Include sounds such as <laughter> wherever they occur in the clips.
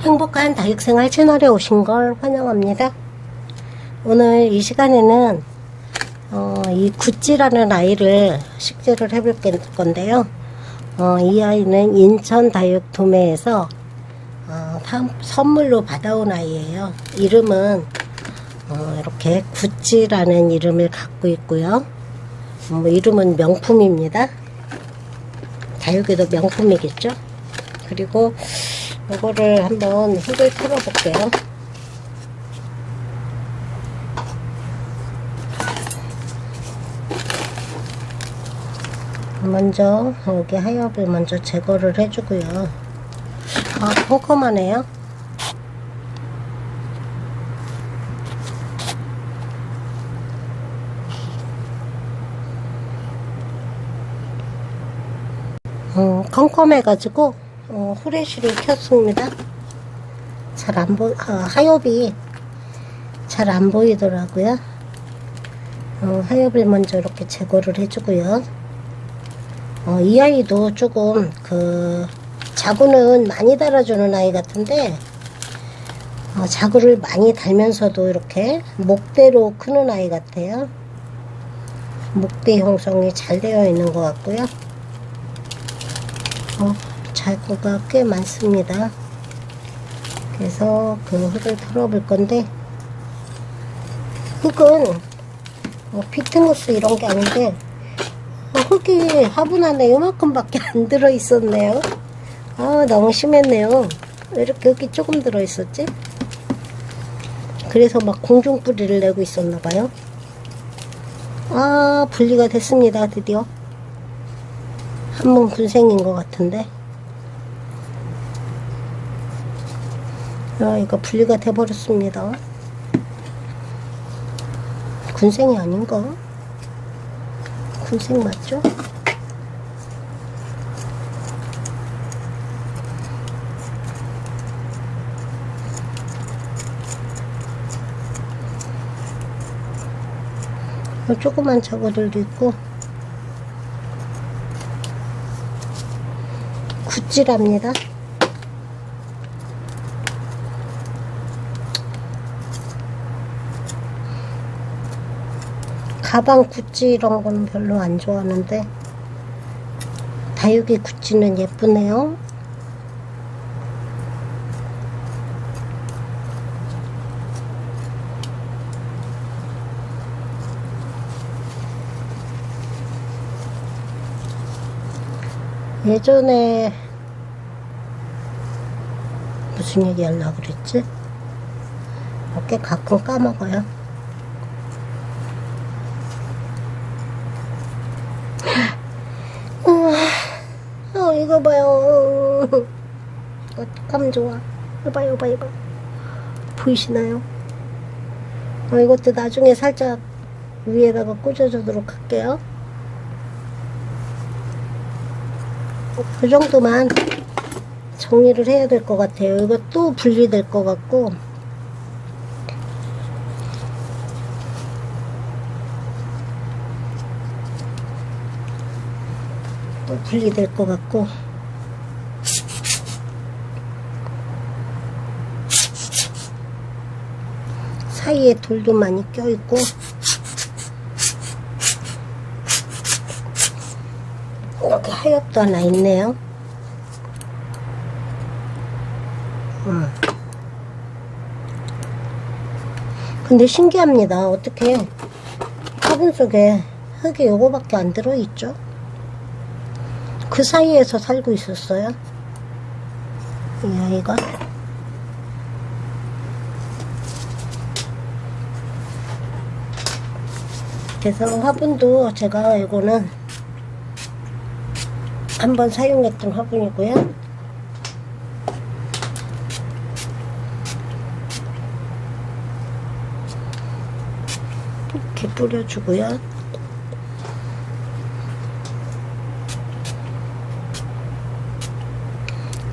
행복한 다육생활 채널에 오신 걸 환영합니다. 오늘 이 시간에는 어, 이 구찌라는 아이를 식재를 해볼 건데요. 어, 이 아이는 인천 다육 도매에서 어, 선물로 받아온 아이예요. 이름은 어, 이렇게 구찌라는 이름을 갖고 있고요. 뭐 이름은 명품입니다. 다육에도 명품이겠죠. 그리고 이거를 한번 흙을 털어 볼게요. 먼저 여기 하엽을 먼저 제거를 해주고요. 아, 컴컴하네요. 음, 컴컴해가지고 어, 후레쉬를 켰습니다. 잘 안 보, 아, 하엽이 잘 안 보이더라고요. 어, 하엽을 먼저 이렇게 제거를 해주고요. 어, 이 아이도 조금 그 자구는 많이 달아주는 아이 같은데 어, 자구를 많이 달면서도 이렇게 목대로 크는 아이 같아요. 목대 형성이 잘 되어 있는 것 같고요. 어, 자구가 꽤 많습니다. 그래서 그 흙을 털어볼 건데 흙은 뭐 피트모스 이런 게 아닌데 어, 흙이 화분 안에 이만큼밖에 <laughs> 안 들어 있었네요. 아 너무 심했네요. 왜 이렇게 흙이 조금 들어 있었지? 그래서 막 공중 뿌리를 내고 있었나 봐요. 아 분리가 됐습니다 드디어. 한번 군생인 것 같은데. 아, 이거 분리가 돼버렸습니다. 군생이 아닌가? 군생 맞죠? 어, 조그만 저거들도 있고 굿즈랍니다. 가방 굿즈 이런 거는 별로 안 좋아하는데 다육이 굿즈는 예쁘네요. 예전에 무슨 얘기 하려고 그랬지? 이렇게 가끔 까먹어요. 어, 이거 봐요. 어떡하면 좋아. 이봐, 이봐, 이봐. 보이시나요? 어, 이것도 나중에 살짝 위에다가 꽂아주도록 할게요. 그 정도만 정리를 해야 될 것 같아요. 또 분리될 것 같고. 또 분리될 것 같고. 사이에 돌도 많이 껴있고. 이렇게 하얗도 하나 있네요. 음. 근데 신기합니다. 어떻게 화분 속에 흙이 요거밖에 안 들어있죠? 그 사이에서 살고 있었어요. 이 아이가. 그래서 화분도 제가 이거는 한번 사용했던 화분이고요. 이렇게 뿌려주고요.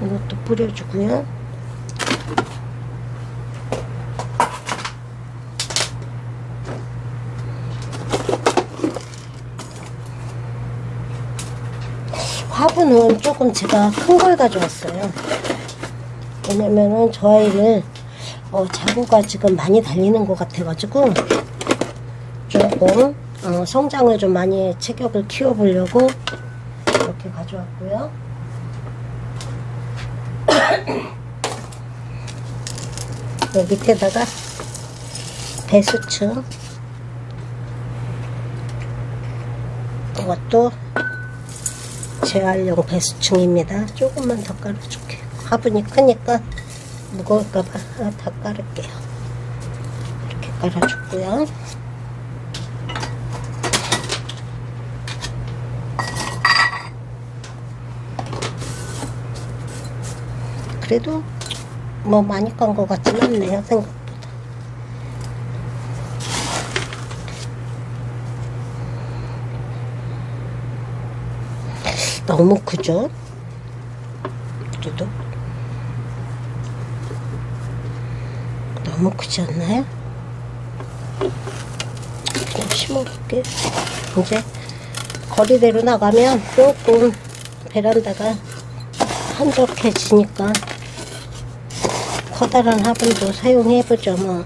이것도 뿌려주고요. 화분은 조금 제가 큰 걸 가져왔어요. 왜냐면은 저 아이는 어, 자구가 지금 많이 달리는 것 같아가지고 조금 어, 성장을 좀 많이 체격을 키워보려고 이렇게 가져왔고요. <coughs> 여기 밑에다가 배수층 이것도 재활용 배수층입니다. 조금만 더 깔아줄게요. 화분이 크니까 무거울까봐 하나 다 깔을게요. 이렇게 깔아줬고요. 그래도 뭐 많이 깐 것 같진 않네요, 생각 너무 크죠? 그래도 너무 크지 않나요? 그냥 심어볼게요. 이제 거리대로 나가면 조금 베란다가 한적해지니까 커다란 화분도 사용해보죠 뭐.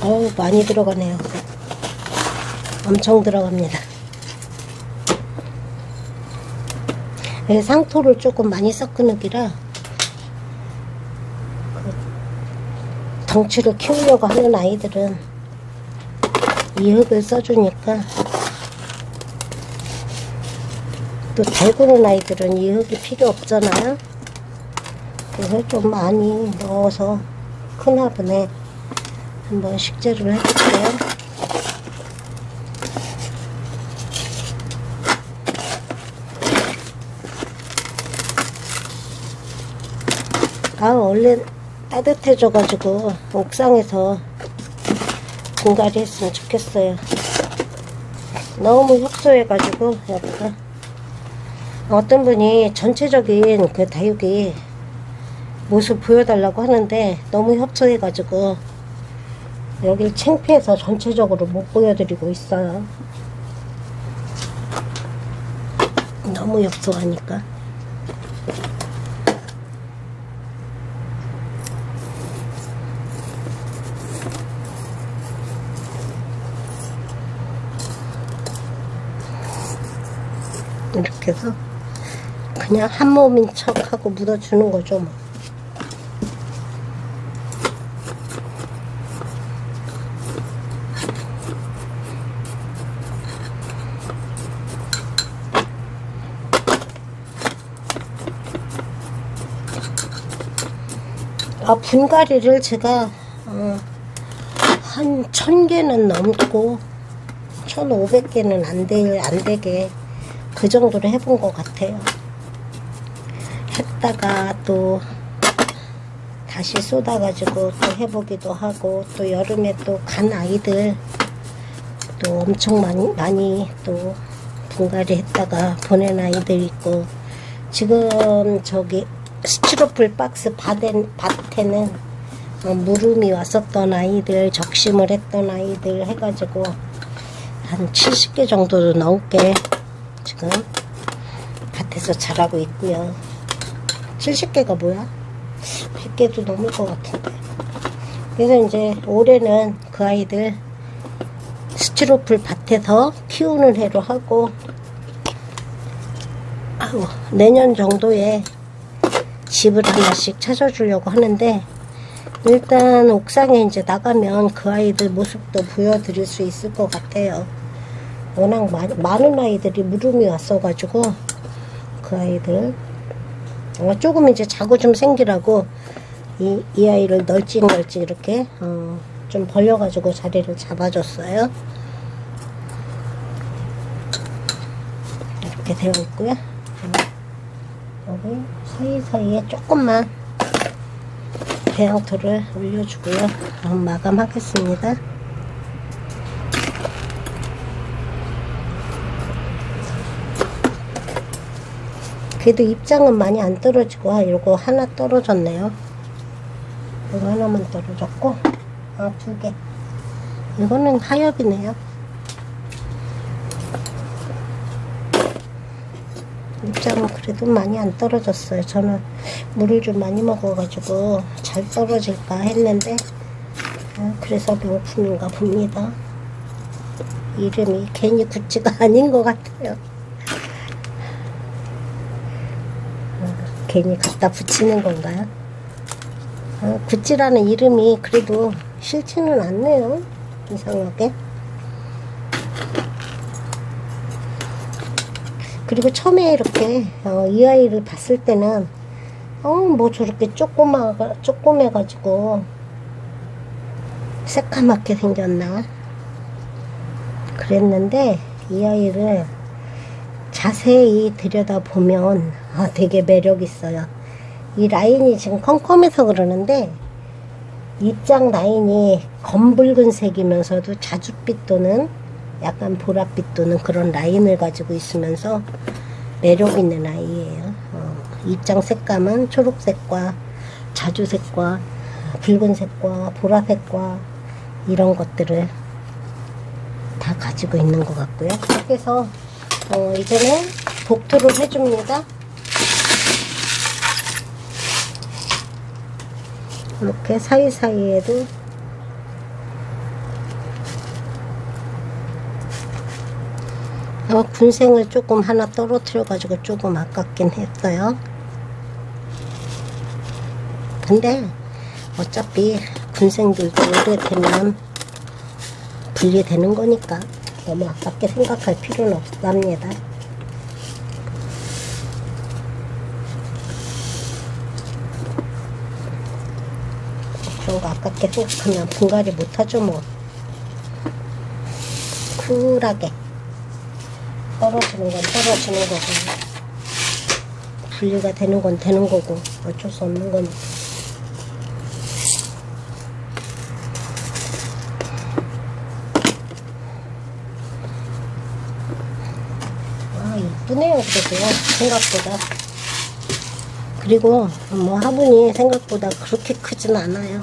어우 많이 들어가네요. 엄청 들어갑니다. 네, 상토를 조금 많이 섞은 기라 덩치를 키우려고 하는 아이들은 이 흙을 써주니까 또 달구는 아이들은 이 흙이 필요 없잖아요. 그래서 좀 많이 넣어서 큰 화분에 한번 식재를 해볼게요. 아, 원래 따뜻해져가지고 옥상에서 분갈이 했으면 좋겠어요. 너무 협소해가지고 여기가 어떤 분이 전체적인 그 다육이 모습 보여달라고 하는데 너무 협소해가지고 여길 창피해서 전체적으로 못 보여드리고 있어요. 너무 협소하니까. 이렇게 해서 그냥 한 몸인 척하고 묻어주는 거죠. 뭐. 아, 분갈이를 제가 어, 한천 개는 넘고 천 오백 개는 안 될, 안 되게 그 정도로 해본 것 같아요. 했다가 또 다시 쏟아가지고 또 해보기도 하고 또 여름에 또 간 아이들 또 엄청 많이 많이 또 분갈이 했다가 보낸 아이들 있고 지금 저기 스티로폴 박스 밭엔, 밭에는 어, 물음이 왔었던 아이들 적심을 했던 아이들 해가지고 한 70개 정도 넘게 지금 밭에서 자라고 있고요 70개가 뭐야? 100개도 넘을 것 같은데 그래서 이제 올해는 그 아이들 스티로폴 밭에서 키우는 해로 하고 아우, 내년 정도에 집을 하나씩 찾아주려고 하는데 일단 옥상에 이제 나가면 그 아이들 모습도 보여드릴 수 있을 것 같아요. 워낙 많, 많은 아이들이 물음이 왔어가지고 그 아이들 어, 조금 이제 자고 좀 생기라고 이, 이 아이를 널찍널찍 이렇게 어, 좀 벌려가지고 자리를 잡아줬어요. 이렇게 되어 있고요. 여기 사이사이에 조금만 배양토를 올려주고요. 그럼 마감하겠습니다. 그래도 입장은 많이 안 떨어지고 아, 요거 하나 떨어졌네요. 이거 하나만 떨어졌고 아 두 개. 이거는 하엽이네요. 입장은 그래도 많이 안 떨어졌어요. 저는 물을 좀 많이 먹어가지고 잘 떨어질까 했는데 아, 그래서 명품인가 봅니다. 이름이 괜히 구찌가 <laughs> 아닌 것 같아요. 아, 괜히 갖다 붙이는 건가요? 아, 구찌라는 이름이 그래도 싫지는 않네요. 이상하게. 그리고 처음에 이렇게 어, 이 아이를 봤을 때는 어 뭐 저렇게 조그마 조그매가지고 새까맣게 생겼나 그랬는데 이 아이를 자세히 들여다 보면 아, 되게 매력 있어요. 이 라인이 지금 컴컴해서 그러는데 입장 라인이 검붉은색이면서도 자줏빛 또는 약간 보랏빛 또는 그런 라인을 가지고 있으면서 매력 있는 아이예요. 어, 입장 색감은 초록색과 자주색과 붉은색과 보라색과 이런 것들을 다 가지고 있는 것 같고요. 그래서 어, 이제는 복토를 해줍니다. 이렇게 사이사이에도 어, 군생을 조금 하나 떨어뜨려 가지고 조금 아깝긴 했어요. 근데 어차피 군생들도 오래되면 분리되는 거니까 너무 아깝게 생각할 필요는 없답니다. 그런 거 아깝게 생각하면 분갈이 못하죠 뭐. 쿨하게. 떨어지는 건 떨어지는 거고 분리가 되는 건 되는 거고 어쩔 수 없는 거니까. 아 이쁘네요 그래도. 생각보다. 그리고 뭐 화분이 생각보다 그렇게 크진 않아요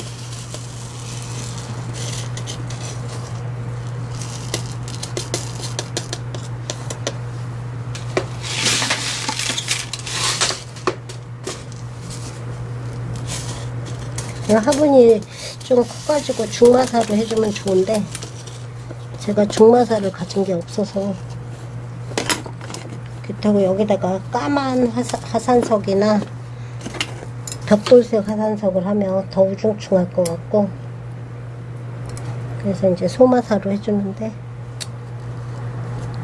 화분이 좀 커가지고 중마사를 해주면 좋은데 제가 중마사를 가진 게 없어서 그렇다고 여기다가 까만 화사, 화산 석이나 벽돌색 화산석을 하면 더 우중충할 것 같고 그래서 이제 소마사로 해주는데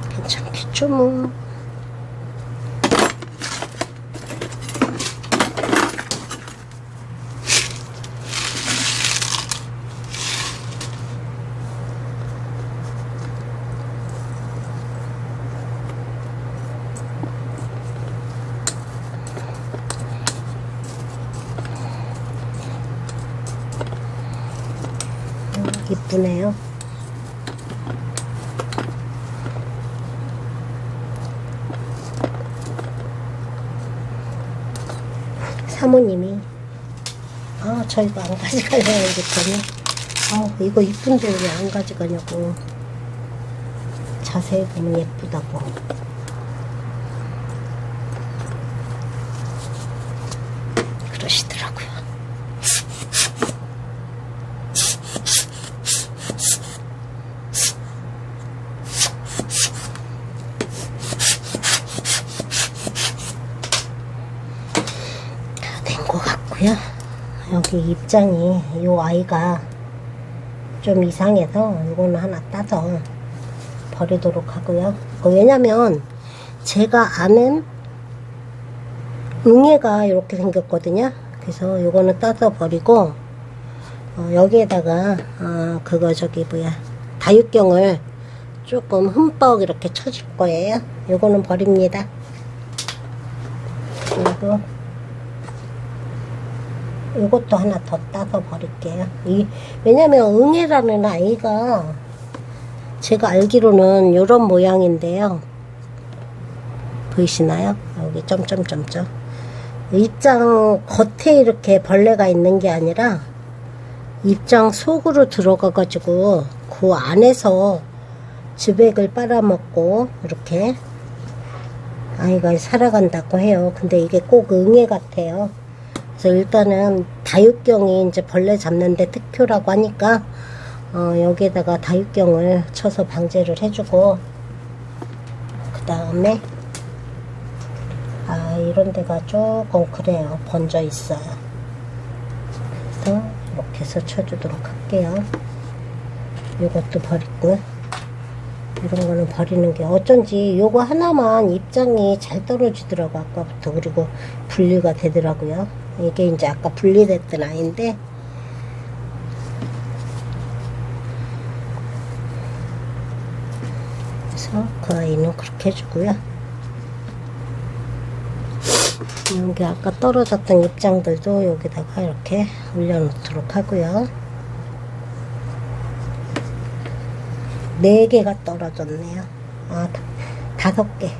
괜찮겠죠 뭐 이쁘네요. 사모님이 아 저희가 안 가져가려고 했더니 아 이거 이쁜데 왜 안 가져가냐고 자세히 보면 예쁘다고 그러시더라고요. 다 된 것 같고요. 여기 입장이 이 아이가 좀 이상해서 이거는 하나 따서 버리도록 하고요. 어, 왜냐면 제가 아는 응애가 이렇게 생겼거든요. 그래서 이거는 따서 버리고 어, 여기에다가 어, 그거 저기 뭐야 다육경을 조금 흠뻑 이렇게 쳐줄 거예요. 이거는 버립니다. 그리고 이것도 하나 더 따서 버릴게요. 이, 왜냐면 응애라는 아이가 제가 알기로는 이런 모양인데요. 보이시나요? 여기 점점점점. 입장 겉에 이렇게 벌레가 있는 게 아니라 입장 속으로 들어가가지고 그 안에서 주백을 빨아먹고 이렇게 아이가 살아간다고 해요. 근데 이게 꼭 응애 같아요. 그래서 일단은 다육경이 이제 벌레 잡는데 특효라고 하니까 어, 여기에다가 다육경을 쳐서 방제를 해주고 그 다음에 아 이런 데가 조금 그래요. 번져 있어요. 그래서 이렇게 해서 쳐주도록 할게요. 이것도 버리고 이런 거는 버리는 게 어쩐지 요거 하나만 입장이 잘 떨어지더라고 아까부터. 그리고 분리가 되더라고요 이게 이제 아까 분리됐던 아이인데 그래서 그 아이는 그렇게 해주고요 여기 아까 떨어졌던 입장들도 여기다가 이렇게 올려놓도록 하고요 네 개가 떨어졌네요. 아, 다- 다섯 개.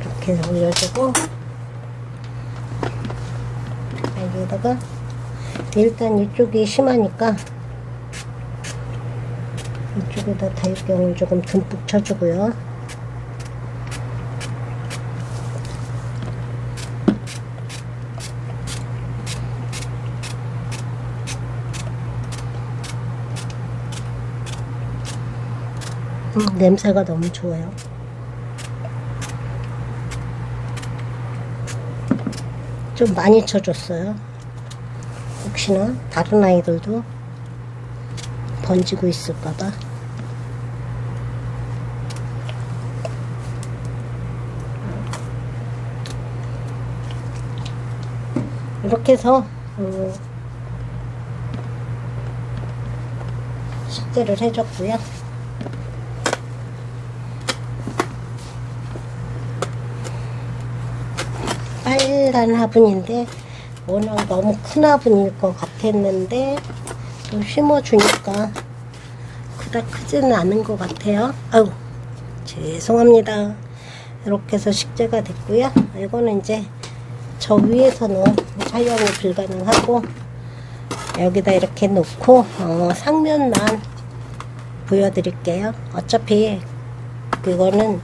이렇게 해서 올려주고, 여기다가, 일단 이쪽이 심하니까, 이쪽에다 다육경을 조금 듬뿍 쳐주고요. 음, 냄새가 너무 좋아요. 좀 많이 쳐줬어요. 혹시나 다른 아이들도 번지고 있을까봐. 이렇게 해서 음, 식재를 해줬고요. 빨간 화분인데 워낙 너무 큰 화분일 것 같았는데 좀 심어주니까 그닥 크지는 않은 것 같아요. 아유 죄송합니다. 이렇게 해서 식재가 됐고요. 이거는 이제 저 위에서는 촬영이 불가능하고 여기다 이렇게 놓고 어, 상면만 보여드릴게요. 어차피 그거는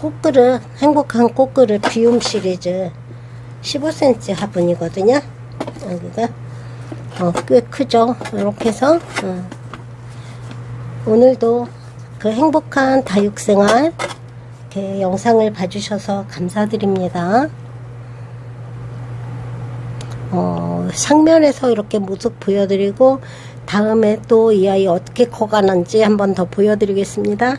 꽃그릇 행복한 꽃그릇 비움 시리즈 15cm 화분이거든요. 여기가 어, 꽤 크죠. 이렇게 해서 어, 오늘도 그 행복한 다육생활 이렇게 영상을 봐주셔서 감사드립니다. 어, 상면에서 이렇게 모습 보여드리고 다음에 또 이 아이 어떻게 커가는지 한번 더 보여드리겠습니다.